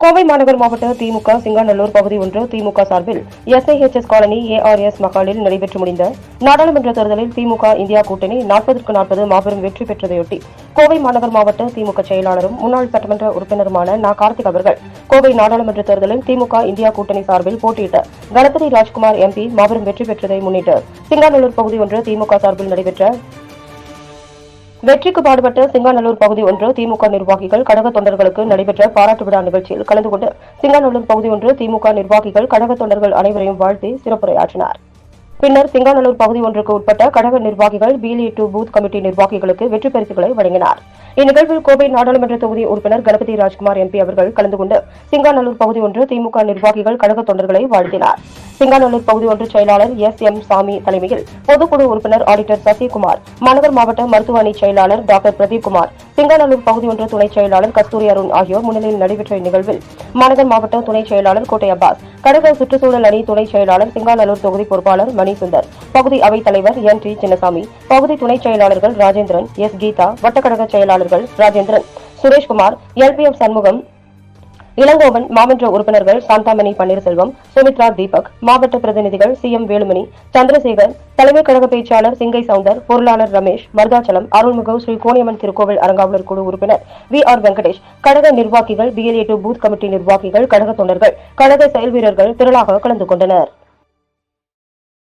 கோவை மாநகர் மாவட்ட திமுக சிங்காநல்லூர் பகுதி ஒன்று திமுக சார்பில் எஸ்ஐஹெச்எஸ் காலனி ஏஆர்எஸ் மகாலில் நடைபெற்று முடிந்த நாடாளுமன்ற தேர்தலில் திமுக இந்தியா கூட்டணி நாற்பதற்கு நாற்பது மாபெரும் வெற்றி பெற்றதையொட்டி கோவை மாநகர் மாவட்ட திமுக செயலாளரும் முன்னாள் சட்டமன்ற உறுப்பினருமான நா. கார்த்திக் அவர்கள் கோவை நாடாளுமன்ற தேர்தலில் திமுக இந்தியா கூட்டணி சார்பில் போட்டியிட்ட கணபதி ராஜ்குமார் எம்பி மாபெரும் வெற்றி பெற்றதை முன்னிட்டு சிங்காநல்லூர் பகுதி ஒன்று திமுக சார்பில் நடைபெற்ற வெற்றிக்கு பாடுபட்ட சிங்காநல்லூர் பகுதி ஒன்று திமுக நிர்வாகிகள் கழக தொண்டர்களுக்கு நடைபெற்ற பாராட்டு விழா நிகழ்ச்சியில் கலந்து கொண்டு சிங்காநல்லூர் பகுதி ஒன்று திமுக நிர்வாகிகள் கழக தொண்டர்கள் அனைவரையும் வாழ்த்தி சிறப்புரையாற்றினார். பின்னர் சிங்காநல்லூர் பகுதி ஒன்றுக்கு உட்பட்ட கழக நிர்வாகிகள் பிஎல்ஏ டூ பூத் கமிட்டி நிர்வாகிகளுக்கு வெற்றி பரிசுகளை வழங்கினார். இந்நிகழ்வில் கோவை நாடாளுமன்ற தொகுதி உறுப்பினர் கணபதி ராஜ்குமார் எம்பி அவர்கள் கலந்து கொண்டு சிங்காநல்லூர் பகுதி ஒன்று திமுக நிர்வாகிகள் கழக தொண்டர்களை வாழ்த்தினார். சிங்காநல்லூர் பகுதி ஒன்று செயலாளர் எஸ் எம் சாமி தலைமையில் பொதுக்குழு உறுப்பினர் ஆடிட்டர் சசிகுமார் மாநகர் மாவட்ட மருத்துவ அணி செயலாளர் டாக்டர் பிரதீப்குமார் சிங்காநல்லூர் பகுதி ஒன்று துணை செயலாளர் கஸ்தூரி அருண் ஆகியோர் முன்னிலையில் நடைபெற்ற இந்நிகழ்வில் மாநகர் மாவட்ட துணை செயலாளர் கோட்டை அப்பாஸ் கழக சுற்றுச்சூழல் அணி துணை செயலாளர் சிங்காநல்லூர் தொகுதி பொறுப்பாளர் மணி சுந்தர் பகுதி அவைத் தலைவர் என் டி சின்னசாமி பகுதி துணை செயலாளர்கள் ராஜேந்திரன் எஸ் கீதா வட்டக்கழக செயலாளர்கள் ராஜேந்திரன் சுரேஷ்குமார் எல்பிஎம் சண்முகம் இளங்கோவன் மாமன்ற உறுப்பினர்கள் சாந்தாமணி பன்னீர்செல்வம் சுமித்ரா தீபக் மாவட்ட பிரதிநிதிகள் சி எம் வேலுமணி சந்திரசேகர் தலைமை கழக பேச்சாளர் சிங்கை சவுந்தர் பொருளாளர் ரமேஷ் மருதாச்சலம் அருள்மிகு ஸ்ரீ கோணியம்மன் திருக்கோவில் அறங்காவலர் குழு உறுப்பினர் வி ஆர் வெங்கடேஷ் கழக நிர்வாகிகள் பிஎல்ஏ டூ பூத் கமிட்டி நிர்வாகிகள் கழக தொண்டர்கள் கழக செயல் வீரர்கள் திரளாக கலந்து கொண்டனர்.